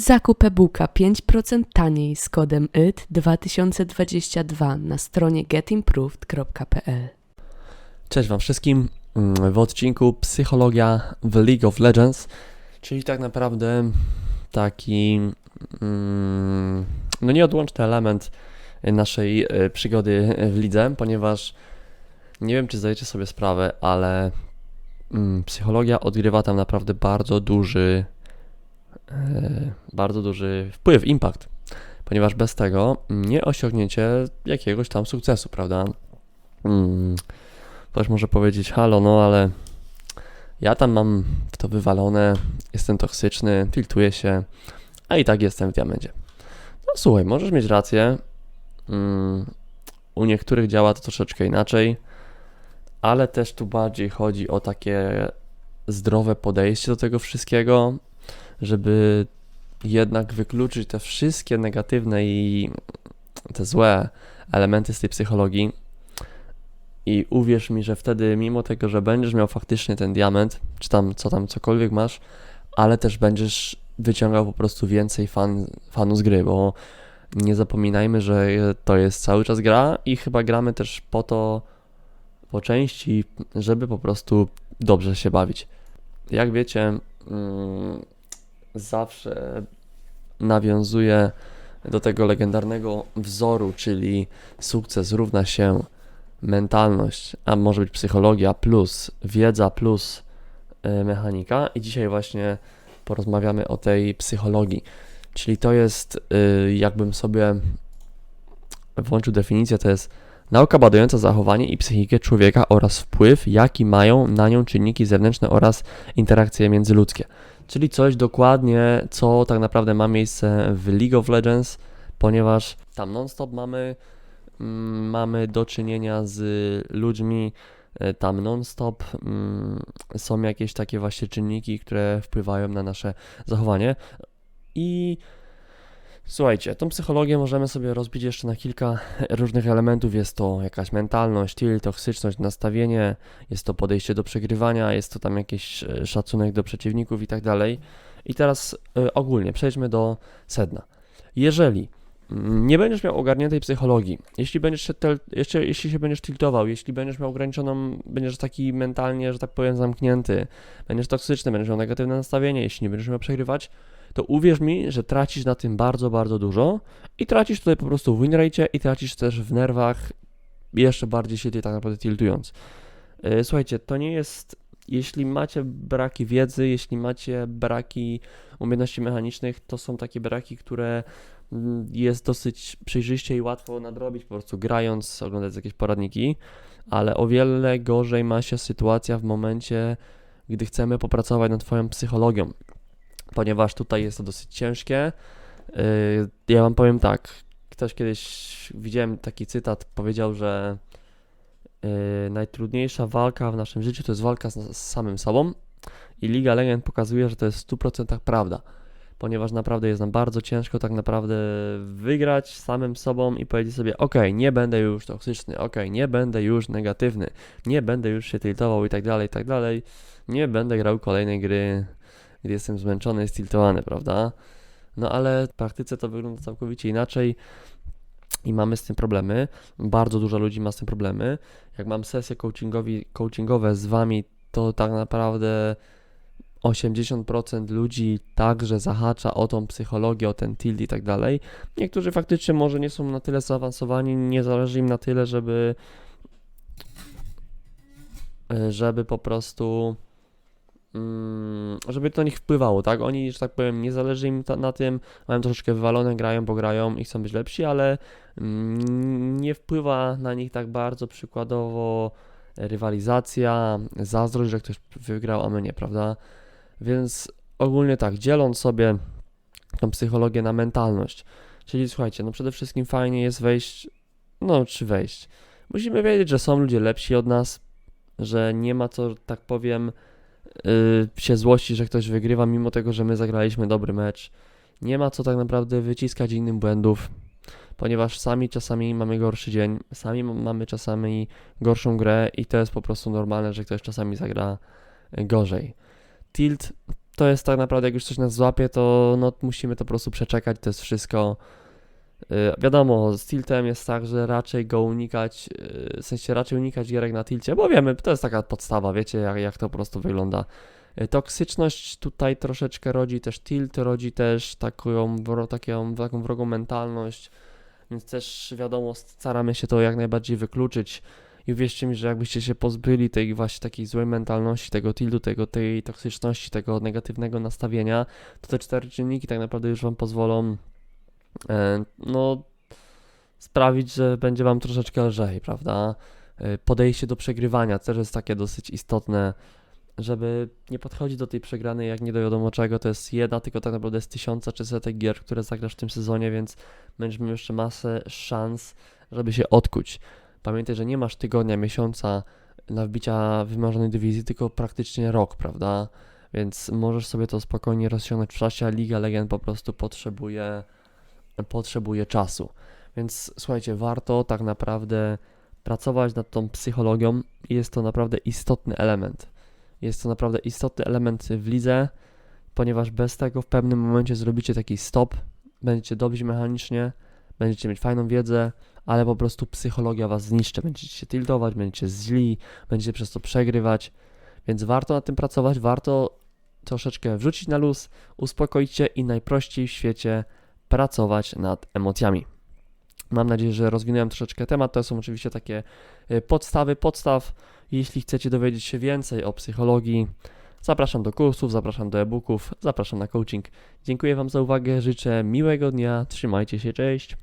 Zakup e-booka 5% taniej z kodem IT 2022 na stronie getimproved.pl. Cześć Wam wszystkim. W odcinku Psychologia w League of Legends, czyli tak naprawdę taki mm, no nieodłączny element naszej e, przygody w lidze, ponieważ nie wiem, czy zdajecie sobie sprawę, ale mm, psychologia odgrywa tam naprawdę bardzo duży, bardzo duży wpływ, impact, ponieważ bez tego nie osiągniecie jakiegoś tam sukcesu, prawda? Mm, Ktoś może powiedzieć, halo, no ale ja tam mam w to wywalone, jestem toksyczny, filtruję się, a i tak jestem w diamencie. No słuchaj, możesz mieć rację. Mm, u niektórych działa to troszeczkę inaczej, ale też tu bardziej chodzi o takie zdrowe podejście do tego wszystkiego, żeby jednak wykluczyć te wszystkie negatywne i te złe elementy z tej psychologii. I uwierz mi, że wtedy, mimo tego, że będziesz miał faktycznie ten diament, czy tam co tam cokolwiek masz, ale też będziesz wyciągał po prostu więcej fan, fanu z gry, bo nie zapominajmy, że to jest cały czas gra i chyba gramy też po to, po części, żeby po prostu dobrze się bawić. Jak wiecie, mm, zawsze nawiązuję do tego legendarnego wzoru, czyli sukces równa się mentalność, a może być psychologia plus wiedza plus e, mechanika i dzisiaj właśnie porozmawiamy o tej psychologii. Czyli to jest, y, jakbym sobie włączył definicję, to jest nauka badająca zachowanie i psychikę człowieka oraz wpływ, jaki mają na nią czynniki zewnętrzne oraz interakcje międzyludzkie. Czyli coś dokładnie, co tak naprawdę ma miejsce w League of Legends, ponieważ tam non-stop mamy mm, mamy do czynienia z ludźmi, e, tam non-stop mm, są jakieś takie właśnie czynniki, które wpływają na nasze zachowanie. I słuchajcie, tą psychologię możemy sobie rozbić jeszcze na kilka różnych elementów. Jest to jakaś mentalność, styl, toksyczność, nastawienie, jest to podejście do przegrywania, jest to tam jakiś e, szacunek do przeciwników i tak dalej. I teraz e, ogólnie przejdźmy do sedna. Jeżeli Mm, nie będziesz miał ogarniętej psychologii, jeśli będziesz się, tel, jeszcze, jeśli się będziesz tiltował, jeśli będziesz miał ograniczoną, będziesz taki mentalnie, że tak powiem, zamknięty, będziesz toksyczny, będziesz miał negatywne nastawienie, jeśli nie będziesz miał przegrywać, to uwierz mi, że tracisz na tym bardzo, bardzo dużo i tracisz tutaj po prostu w winrate i tracisz też w nerwach, jeszcze bardziej się tak naprawdę tiltując. Yy, Słuchajcie, to nie jest, jeśli macie braki wiedzy, jeśli macie braki umiejętności mechanicznych, to są takie braki, które mm, jest dosyć przejrzyście i łatwo nadrobić, po prostu grając, oglądać jakieś poradniki, ale o wiele gorzej ma się sytuacja w momencie, gdy chcemy popracować nad Twoją psychologią, ponieważ tutaj jest to dosyć ciężkie. Yy, Ja Wam powiem tak, ktoś kiedyś, widziałem taki cytat, powiedział, że yy, najtrudniejsza walka w naszym życiu to jest walka z, z samym sobą i Liga Legend pokazuje, że to jest w 100% prawda ponieważ naprawdę jest nam bardzo ciężko tak naprawdę wygrać samym sobą i powiedzieć sobie, ok, nie będę już toksyczny, ok, nie będę już negatywny, nie będę już się tiltował i tak dalej, i tak dalej, nie będę grał kolejnej gry, gdy jestem zmęczony, stiltowany, prawda? No ale w praktyce to wygląda całkowicie inaczej i mamy z tym problemy. Bardzo dużo ludzi ma z tym problemy. Jak mam sesje coachingowi, coachingowe z wami, to tak naprawdę 80% ludzi także zahacza o tą psychologię, o ten tilt i tak dalej. Niektórzy faktycznie może nie są na tyle zaawansowani, nie zależy im na tyle, żeby e, żeby po prostu żeby to na nich wpływało, tak? Oni, że tak powiem, nie zależy im ta, na tym, mają troszeczkę wywalone, grają, bo grają i chcą być lepsi, ale mm, nie wpływa na nich tak bardzo przykładowo rywalizacja, zazdrość, że ktoś wygrał, a my nie, prawda? Więc ogólnie tak, dzieląc sobie tą psychologię na mentalność, czyli słuchajcie, no przede wszystkim fajnie jest wejść, no czy wejść. Musimy wiedzieć, że są ludzie lepsi od nas, że nie ma co, tak powiem, się złościć, że ktoś wygrywa, mimo tego, że my zagraliśmy dobry mecz. Nie ma co tak naprawdę wyciskać innym błędów, ponieważ sami czasami mamy gorszy dzień, sami mamy czasami gorszą grę i to jest po prostu normalne, że ktoś czasami zagra y, gorzej. Tilt to jest tak naprawdę, jak już coś nas złapie, to no, musimy to po prostu przeczekać, to jest wszystko. Yy, wiadomo, z tiltem jest tak, że raczej go unikać, yy, w sensie raczej unikać gierek na tilcie, bo wiemy, to jest taka podstawa, wiecie, jak, jak to po prostu wygląda. Yy, Toksyczność tutaj troszeczkę rodzi też tilt, rodzi też taką, taką, taką wrogą mentalność, więc też wiadomo, staramy się to jak najbardziej wykluczyć. I uwierzcie mi, że jakbyście się pozbyli tej właśnie takiej złej mentalności, tego tiltu, tego, tej toksyczności, tego negatywnego nastawienia, to te cztery czynniki tak naprawdę już Wam pozwolą e, no, sprawić, że będzie Wam troszeczkę lżej, prawda? E, Podejście do przegrywania też jest takie dosyć istotne, żeby nie podchodzić do tej przegranej jak nie do wiadomo czego, to jest jedna, tylko tak naprawdę jest tysiąca czy setek gier, które zagrasz w tym sezonie, więc będziesz miał jeszcze masę szans, żeby się odkuć. Pamiętaj, że nie masz tygodnia, miesiąca na wbicia wymarzonej dywizji, tylko praktycznie rok, prawda? Więc możesz sobie to spokojnie rozciągnąć w czasie, a Liga Legend po prostu potrzebuje, potrzebuje czasu. Więc słuchajcie, warto tak naprawdę pracować nad tą psychologią jest to naprawdę istotny element. Jest to naprawdę istotny element w lidze, ponieważ bez tego w pewnym momencie zrobicie taki stop, będziecie dobrzy mechanicznie, będziecie mieć fajną wiedzę, ale po prostu psychologia was zniszczy. Będziecie się tiltować, będziecie źli, będziecie przez to przegrywać, więc warto nad tym pracować, warto troszeczkę wrzucić na luz, uspokoić się i najprościej w świecie pracować nad emocjami. Mam nadzieję, że rozwinąłem troszeczkę temat. To są oczywiście takie y, podstawy podstaw. Jeśli chcecie dowiedzieć się więcej o psychologii, zapraszam do kursów, zapraszam do e-booków, zapraszam na coaching. Dziękuję Wam za uwagę, życzę miłego dnia, trzymajcie się, cześć.